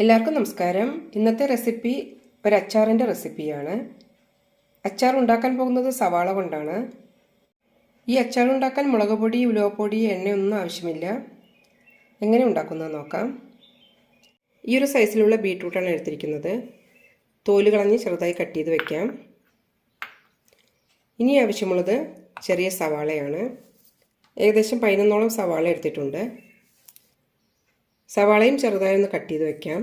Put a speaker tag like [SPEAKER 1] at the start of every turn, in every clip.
[SPEAKER 1] എല്ലാവർക്കും നമസ്കാരം. ഇന്നത്തെ റെസിപ്പി ഒരു അച്ചാറിന്റെ റെസിപ്പിയാണ്. അച്ചാർ ഉണ്ടാക്കാൻ പോകുന്നത് സവാള കൊണ്ടാണ്. ഈ അച്ചാർ ഉണ്ടാക്കാൻ മുളക് പൊടി ഉലുവപ്പൊടി എണ്ണയൊന്നും ആവശ്യമില്ല. എങ്ങനെ ഉണ്ടാക്കുന്നത് നോക്കാം. ഈ ഒരു സൈസിലുള്ള ബീട്രൂട്ടാണ് എടുത്തിരിക്കുന്നത്. തോൽ കളഞ്ഞ് ചെറുതായി കട്ട് ചെയ്ത് വെക്കാം. ഇനി ആവശ്യമുള്ളത് ചെറിയ സവാളയാണ്. ഏകദേശം പതിനൊന്നോളം സവാള എടുത്തിട്ടുണ്ട്. സവാളയും ചെറുതായി ഒന്ന് കട്ട് ചെയ്ത് വെക്കാം.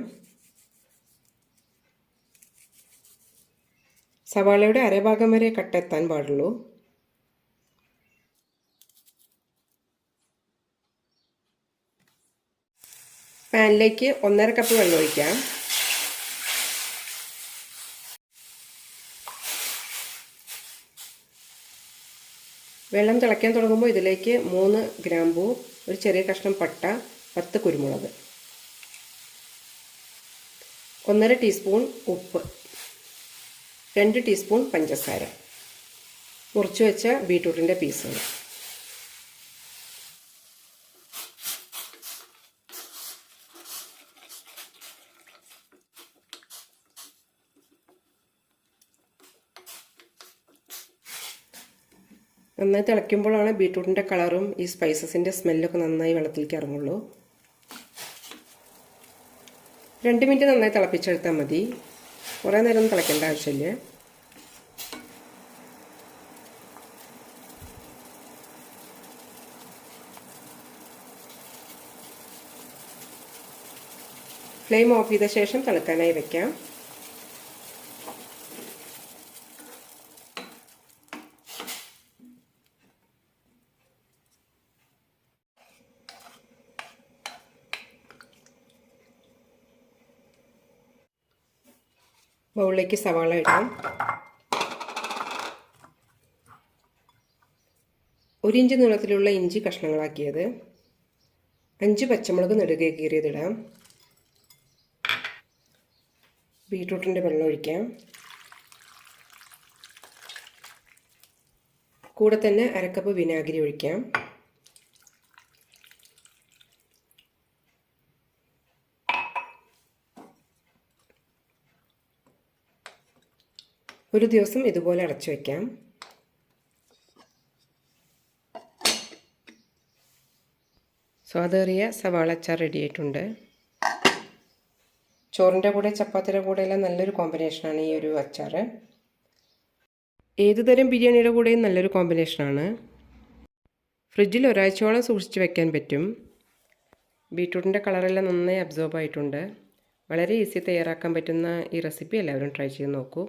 [SPEAKER 1] സവാളയുടെ അരഭാഗം വരെ കട്ടെത്താൻ പാടുള്ളൂ. പാനിലേക്ക് ഒന്നര കപ്പ് വെള്ളം ഒഴിക്കാം. വെള്ളം തിളയ്ക്കാൻ തുടങ്ങുമ്പോൾ ഇതിലേക്ക് മൂന്ന് ഗ്രാമ്പൂ ഒരു ചെറിയ കഷ്ണം പട്ട പത്ത് കുരുമുളക്. ഒന്നര ടീസ്പൂൺ ഉപ്പ്. രണ്ട് ടീസ്പൂൺ പഞ്ചസാര. മുറിച്ച് വെച്ച ബീട്രൂട്ടിന്റെ പീസുകൾ. നന്നായി തിളയ്ക്കുമ്പോഴാണ് ബീട്രൂട്ടിന്റെ കളറും ഈ സ്പൈസസിന്റെ സ്മെല്ലൊക്കെ നന്നായി വെള്ളത്തിലേക്ക് ഇറങ്ങുള്ളൂ. രണ്ട് മിനിറ്റ് നന്നായി തിളപ്പിച്ചെടുത്താൽ മതി. കുറേ നേരം തിളയ്ക്കേണ്ട ആവശ്യമില്ല. ഫ്ലെയിം ഓഫ് ചെയ്ത ശേഷം തിളക്കാനായി വെക്കാം. ബൗളിലേക്ക് സവാള ഇടാം ഒരു ഇഞ്ച് നീളത്തിലുള്ള ഇഞ്ചി കഷ്ണങ്ങളാക്കിയത്. അഞ്ച് പച്ചമുളക് നെടുകെ കീറിയതിടാം. ബീട്രൂട്ടിന്റെ വെള്ളം ഒഴിക്കാം. കൂടെ തന്നെ അരക്കപ്പ് വിനാഗിരി ഒഴിക്കാം. ഒരു ദിവസം ഇതുപോലെ അടച്ചു വയ്ക്കാം സ്വാദേറിയ സവാള അച്ചാർ റെഡി ആയിട്ടുണ്ട്. ചോറിന്റെ കൂടെ ചപ്പാത്തിയുടെ കൂടെ എല്ലാം നല്ലൊരു കോമ്പിനേഷനാണ് ഈ ഒരു അച്ചാർ ഏതുതരം ബിരിയാണിയുടെ കൂടെയും നല്ലൊരു കോമ്പിനേഷനാണ് ഫ്രിഡ്ജിൽ ഒരാഴ്ചയോളം സൂക്ഷിച്ച് വെക്കാൻ പറ്റും. ബീട്രൂട്ടിന്റെ കളറെല്ലാം നന്നായി അബ്സോർബ് ആയിട്ടുണ്ട്. വളരെ ഈസി തയ്യാറാക്കാൻ പറ്റുന്ന ഈ റെസിപ്പി എല്ലാവരും ട്രൈ ചെയ്ത് നോക്കൂ.